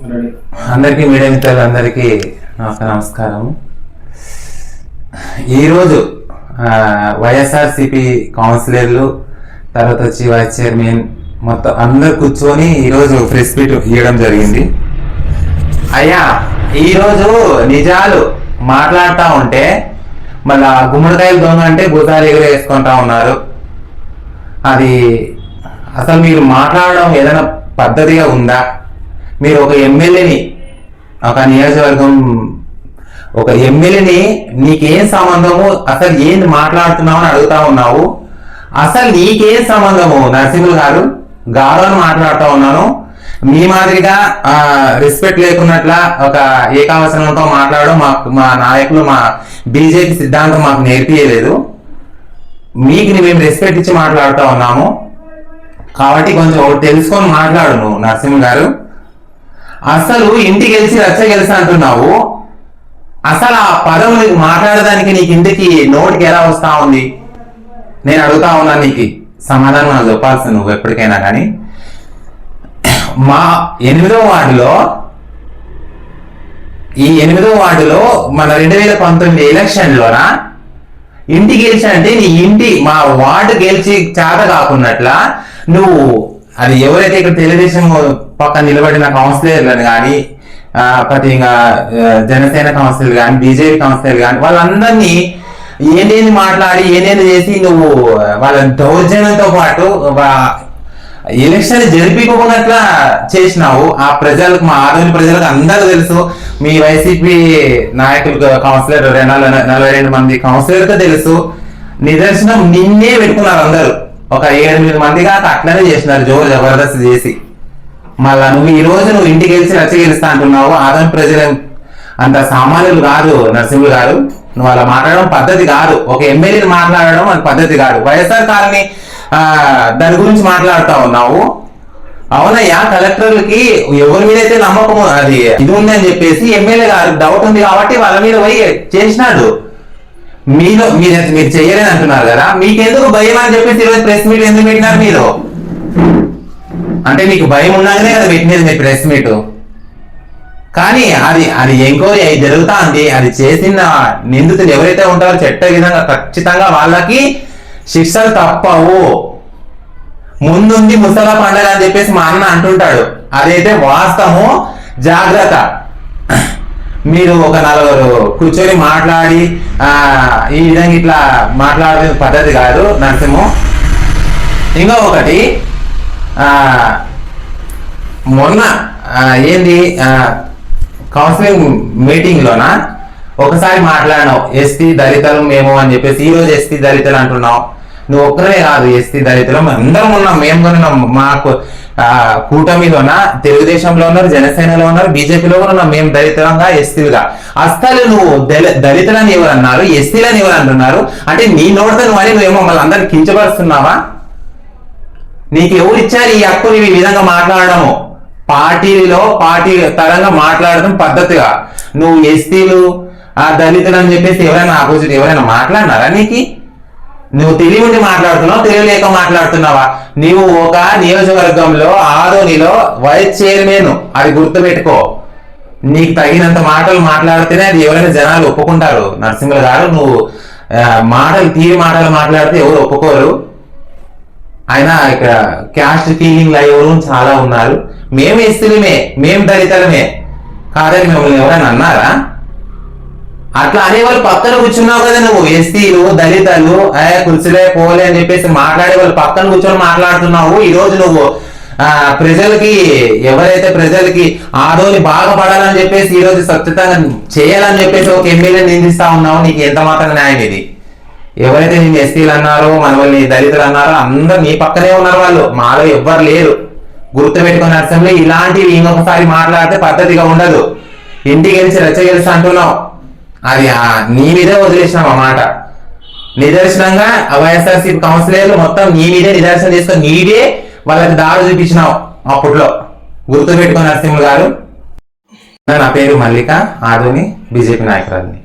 అందరికీ మీడియా మిత్రులు అందరికీ నమస్కారం. ఈరోజు వైఎస్ఆర్సిపి కౌన్సిలర్లు తర్వాత వచ్చి వైస్ చైర్మన్ మొత్తం అందరు కూర్చొని ఈరోజు ప్రెస్ మీట్ ఇవ్వడం జరిగింది. అయ్యా ఈరోజు నిజాలు మాట్లాడుతూ ఉంటే మళ్ళా గుమ్మడికాయలు దొంగ అంటే భూతాలు ఎగురు వేసుకుంటా ఉన్నారు. అది అసలు మీరు మాట్లాడడం ఏదైనా పద్ధతిగా ఉందా? మీరు ఒక ఎమ్మెల్యేని ఒక నియోజకవర్గం ఒక ఎమ్మెల్యేని నీకేం సంబంధము అసలు ఏం మాట్లాడుతున్నావు అని అడుగుతా ఉన్నావు. అసలు నీకేం సంబంధము నరసింహులు గారు గారు అని మాట్లాడుతూ ఉన్నాను. మీ మాదిరిగా రెస్పెక్ట్ లేకున్నట్ల ఒక ఏకావసనంతో మాట్లాడడం మాకు మా నాయకులు మా బీజేపీ సిద్ధాంతం మాకు నేర్పియలేదు. మీకు మేము రెస్పెక్ట్ ఇచ్చి మాట్లాడుతూ ఉన్నాము. కాబట్టి కొంచెం తెలుసుకొని మాట్లాడు నువ్వు నరసింహ గారు. అసలు ఇంటికి గెలిచి రచ్చ గెలిచి అంటున్నావు? అసలు ఆ పదం నీకు మాట్లాడడానికి నీకు ఇంటికి నోటికి ఎలా వస్తా ఉంది? నేను అడుగుతా ఉన్నా నీకు. సమాధానం నాకు చెప్పాల్సి నువ్వు ఎప్పటికైనా కానీ. మా ఎనిమిదో వార్డులో ఈ ఎనిమిదో వార్డులో మన రెండు వేల పంతొమ్మిది ఎలక్షన్లోన ఇంటి గెలిచి అంటే నీ ఇంటి మా వార్డు గెలిచి చేత కాకున్నట్ల నువ్వు అది ఎవరైతే ఇక్కడ తెలుగుదేశం పక్కన నిలబడిన కౌన్సిలర్లను కానీ ప్రతి ఇంకా జనసేన కౌన్సిలర్ కానీ బీజేపీ కౌన్సిలర్ కానీ వాళ్ళందరినీ ఏనేది మాట్లాడి ఏనేది చేసి నువ్వు వాళ్ళ దౌర్జన్యంతో పాటు ఎలక్షన్ జరిపించుకున్నట్ల చేసినావు. ఆ ప్రజలకు మా ఆదోని ప్రజలకు అందరూ తెలుసు. మీ వైసీపీ నాయకులు కౌన్సిలర్ నలభై రెండు మంది కౌన్సిలర్తో తెలుసు. నిదర్శనం నిన్నే పెట్టుకున్నారు అందరూ. ఒక ఏడెనిమిది మంది కాక అట్లనే చేసినారు జోరు జబర్దస్త్ చేసి. మళ్ళా నువ్వు ఈ రోజు నువ్వు ఇంటికి గెలిచి రచ్చ గెలుస్తా అంటున్నావు ఆదోని ప్రజలు అంత సామాన్యులు కాదు నరసింహులు గారు. నువ్వు అలా మాట్లాడడం పద్ధతి కాదు. ఒక ఎమ్మెల్యేని మాట్లాడడం అది పద్ధతి కాదు. వైఎస్ఆర్ కాలనీ ఆ, దాని గురించి మాట్లాడుతా ఉన్నావు. అవునయ్యా కలెక్టర్లకి ఎవరి మీద అయితే నమ్మకం అది ఇది ఉందని చెప్పేసి ఎమ్మెల్యే గారు డౌట్ ఉంది కాబట్టి వాళ్ళ మీద పోయి చేసినాడు. మీలో మీరు మీరు చెయ్యలేని అంటున్నారు కదా మీకెందుకు భయం అని చెప్పేసి ఈరోజు ప్రెస్ మీట్ ఎందుకు పెట్టినారు మీరు? అంటే మీకు భయం ఉన్నాకనే కదా పెట్టినది మీ ప్రెస్ మీట్ కానీ అది అది ఎంక్వైరీ అయి జరుగుతా ఉంది అది చేసిన నిందితులు ఎవరైతే ఉంటారో చెట్ట విధంగా ఖచ్చితంగా వాళ్ళకి శిక్షలు తప్పవు. ముందుంది ముసలా పండగ అని చెప్పేసి మా అన్న అంటుంటాడు. అదైతే వాస్తవము జాగ్రత్త. మీరు ఒక నలుగురు కూర్చొని మాట్లాడి ఈ విధంగా ఇట్లా మాట్లాడే పద్ధతి కాదు నరసింహం. ఇంకా ఒకటి మొన్న ఏంది కౌన్సిలింగ్ మీటింగ్లోన ఒకసారి మాట్లాడినావు ఎస్టీ దళితులు మేము అని చెప్పేసి ఈరోజు ఎస్టీ దళితులు అంటున్నావు. నువ్వు ఒక్కరే కాదు ఎస్టీ దళితులు అందరం ఉన్నాం మేము కూడా ఉన్నాం మాకు కూటమిలోన తెలుగుదేశంలో ఉన్నారు జనసేనలో ఉన్నారు బీజేపీలో కూడా మేము దళితులంగా ఎస్టీలుగా అసలు నువ్వు దళితులని ఎవరు అన్నారు ఎస్టీలని ఎవరు అంటున్నారు అంటే నీ నోటితో నువ్వు నువ్వేమో మమ్మల్ని అందరిని కించపరుస్తున్నావా? నీకు ఎవరు ఇచ్చారు ఈ హక్కుని ఈ విధంగా మాట్లాడడము? పార్టీలో పార్టీ తరంగా మాట్లాడడం పద్ధతిగా. నువ్వు ఎస్టీలు ఆ దళితులు అని చెప్పేసి ఎవరైనా ఆపోజిట్ ఎవరైనా మాట్లాడినారా నీకు? నువ్వు తెలివి ఉండి మాట్లాడుతున్నావు తెలియలేక మాట్లాడుతున్నావా? నీవు ఒక నియోజకవర్గంలో ఆదోనిలో వైస్ చైర్మన్ అది గుర్తుపెట్టుకో. నీకు తగినంత మాటలు మాట్లాడితేనే అది ఎవరైనా జనాలు ఒప్పుకుంటారు. నరసింహులు గారు నువ్వు మాటలు తీరి మాటలు మాట్లాడితే ఎవరు ఒప్పుకోరు. ఆయన ఇక్కడ క్యాస్ట్ ఫీలింగ్ ఎవరు చాలా ఉన్నారు. మేము ఇస్త్రీమే మేము దళితులమే. కాదని మిమ్మల్ని ఎవరైనా అన్నారా? అట్లా అనే వాళ్ళు పక్కన కూర్చున్నావు కదా నువ్వు. ఎస్టీలు దళితలు ఏ కుర్చీలే పోలే అని చెప్పేసి మాట్లాడే వాళ్ళు పక్కన కూర్చొని మాట్లాడుతున్నావు. ఈ రోజు నువ్వు ఆ, ప్రజలకి ఎవరైతే ప్రజలకి ఆడోని బాగా పడాలని చెప్పేసి ఈ రోజు స్వచ్ఛతంగా చేయాలని చెప్పేసి ఒక ఎమ్మెల్యే నిందిస్తా ఉన్నావు. నీకు ఎంత మాత్రం న్యాయం ఇది? ఎవరైతే నేను ఎస్టీలు అన్నారో మన వాళ్ళని దళితులు అన్నారో అందరు నీ పక్కనే ఉన్నారు వాళ్ళు. మాలో ఎవ్వరు లేరు. గుర్తు పెట్టుకుని అర్థంలో ఇలాంటివి ఇంకొకసారి మాట్లాడితే పద్ధతిగా ఉండదు. ఇంటికి గెలిచి రచ్చ గెలిచి అంటున్నావు. అది ఆ నీ మీదే వదిలేసినాం అన్నమాట నిదర్శనంగా వైఎస్ఆర్సీ కౌన్సిలర్లు మొత్తం నీ మీదే నిదర్శనం చేసుకొని నీడే వాళ్ళకి దారి చూపించినావు అప్పట్లో. గుర్తు పెట్టుకుని నరసింహులు గారు. నా పేరు మల్లిక ఆదోని బీజేపీ నాయకురాలిని.